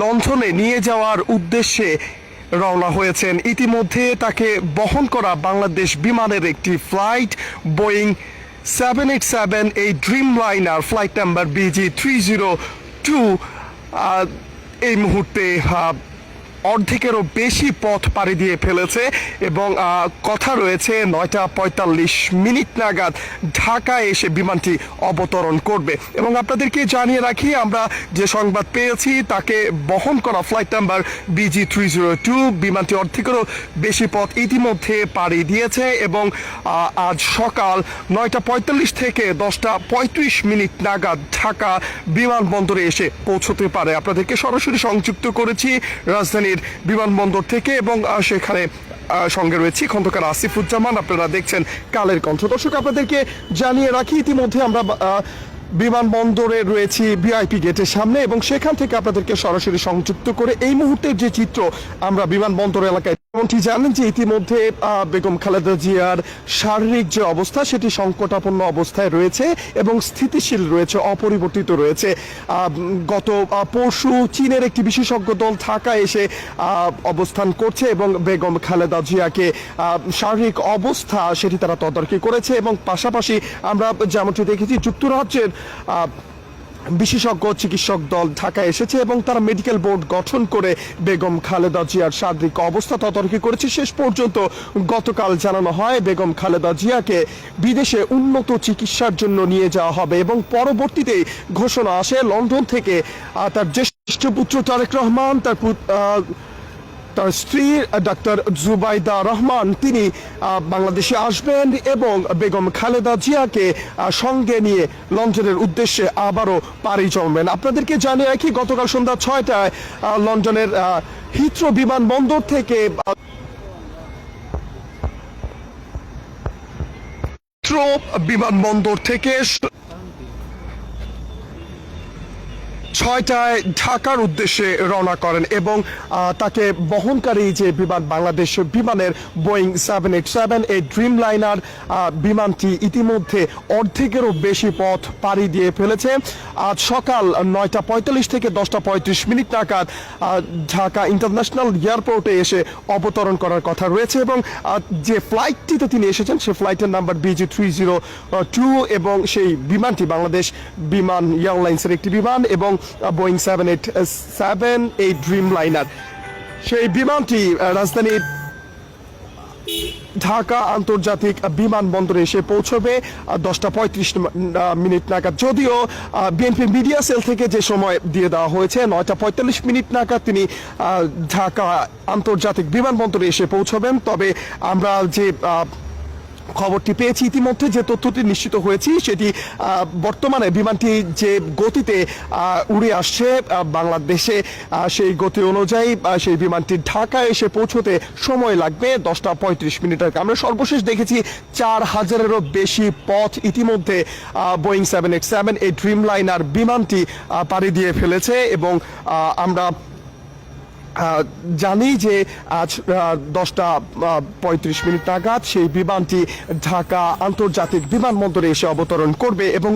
লন্ডনে নিয়ে যাওয়ার উদ্দেশ্যে রওনা হয়েছেন। ইতিমধ্যে তাকে বহন করা বাংলাদেশ বিমানের একটি flight, Boeing seven eight seven, এই Dreamliner flight number BG three zero two এই মুহূর্তে অর্ধেকেরও বেশি পথ পাড়ি দিয়ে ফেলেছে এবং কথা রয়েছে নয়টা পঁয়তাল্লিশ মিনিট নাগাদ ঢাকায় এসে বিমানটি অবতরণ করবে। এবং আপনাদেরকে জানিয়ে রাখি, আমরা যে সংবাদ পেয়েছি তাকে বহন করা flight number BG three zero two, বিমানটি অর্ধেকেরও বেশি পথ ইতিমধ্যে পাড়ি দিয়েছে এবং আজ সকাল নয়টা পঁয়তাল্লিশ থেকে দশটা পঁয়ত্রিশ মিনিট নাগাদ ঢাকা বিমানবন্দরে এসে পৌঁছতে পারে। আপনাদেরকে সরাসরি সংযুক্ত করেছি রাজধানীর বিমানবন্দর থেকে এবং সেখানে সঙ্গে রয়েছি খন্দকার আসিফুজ্জামান। আপনারা দেখছেন কালের কণ্ঠ। দর্শক, আপনাদেরকে জানিয়ে রাখি, ইতিমধ্যে আমরা বিমানবন্দরে রয়েছি ভিআইপি গেটের সামনে এবং সেখান থেকে আপনাদেরকে সরাসরি সংযুক্ত করে এই মুহূর্তের যে চিত্র আমরা বিমানবন্দর এলাকায় যেমনটি জানেন যে ইতিমধ্যে বেগম খালেদা জিয়ার শারীরিক যে অবস্থা, সেটি সংকটাপন্ন অবস্থায় রয়েছে এবং স্থিতিশীল রয়েছে, অপরিবর্তিত রয়েছে। গত পরশু চীনের একটি বিশেষজ্ঞ দল ঢাকায় এসে অবস্থান করছে এবং বেগম খালেদা জিয়াকে শারীরিক অবস্থা সেটি তারা তদারকি করেছে এবং পাশাপাশি আমরা যেমনটি দেখেছি, যুক্তরাজ্যের বিশেষজ্ঞ চিকিৎসক দল ঢাকায় এসেছে এবং তারা মেডিকেল বোর্ড গঠন করে বেগম খালেদা জিয়ার শারীরিক অবস্থা তদারকি করেছে। শেষ পর্যন্ত গতকাল জানানো হয় বেগম খালেদা জিয়াকে বিদেশে উন্নত চিকিৎসার জন্য নিয়ে যাওয়া হবে এবং পরবর্তীতেই ঘোষণা আসে লন্ডন থেকে। তার জ্যেষ্ঠ পুত্র তারেক রহমান, তার তার স্ত্রী, ডাক্তার জুবাইদা রহমান, তিনি বাংলাদেশে আসবেন এবং বেগম খালেদা জিয়াকে সঙ্গে নিয়ে লন্ডনের উদ্দেশ্যে আবারও পাড়ি জমবেন। আপনাদেরকে জানিয়ে রাখি, গতকাল সন্ধ্যা ছয়টায় লন্ডনের হিথ্রো বিমানবন্দর থেকে বিমানবন্দর থেকে স- ছয়টায় ঢাকার উদ্দেশ্যে রওনা করেন এবং তাকে বহনকারী যে বিমান, বাংলাদেশ বিমানের বোয়িং সেভেন এইট সেভেন, এই ড্রিম লাইনার বিমানটি ইতিমধ্যে অর্ধেকেরও বেশি পথ পাড়ি দিয়ে ফেলেছে। আজ সকাল নয়টা পঁয়তাল্লিশ থেকে দশটা পঁয়ত্রিশ মিনিট নাগাদ ঢাকা ইন্টারন্যাশনাল এয়ারপোর্টে এসে অবতরণ করার কথা রয়েছে এবং যে ফ্লাইটটিতে তিনি এসেছেন সে ফ্লাইটের number BG three zero two এবং সেই বিমানটি বাংলাদেশ বিমান এয়ারলাইন্সের একটি বিমান এবং বোয়িং সেভেন এইট সেভেন এই ড্রিম লাইনার সেই বিমানটি রাজধানীর ঢাকা আন্তর্জাতিক বিমানবন্দরে এসে পৌঁছবে দশটা পঁয়ত্রিশ মিনিট নাগাদ। যদিও বিএনপি মিডিয়া সেল থেকে যে সময় দিয়ে দেওয়া হয়েছে, নয়টা পঁয়তাল্লিশ মিনিট নাগাদ তিনি ঢাকা আন্তর্জাতিক বিমানবন্দরে এসে পৌঁছবেন। তবে আমরা যে খবরটি পেয়েছি ইতিমধ্যে যে তথ্যটি নিশ্চিত হয়েছি, সেটি বর্তমানে বিমানটি যে গতিতে উড়ে আসছে বাংলাদেশে সেই গতি অনুযায়ী সেই বিমানটি ঢাকায় এসে পৌঁছতে সময় লাগবে দশটা পঁয়ত্রিশ মিনিট আগে আমরা সর্বশেষ দেখেছি চার হাজারেরও বেশি পথ ইতিমধ্যে বোয়িং সেভেন এইট সেভেন এই ড্রিম লাইনার বিমানটি পাড়ি দিয়ে ফেলেছে এবং আমরা জানি যে আজ দশটা পঁয়ত্রিশ মিনিট নাগাদ সেই বিমানটি ঢাকা আন্তর্জাতিক বিমানবন্দরে এসে অবতরণ করবে এবং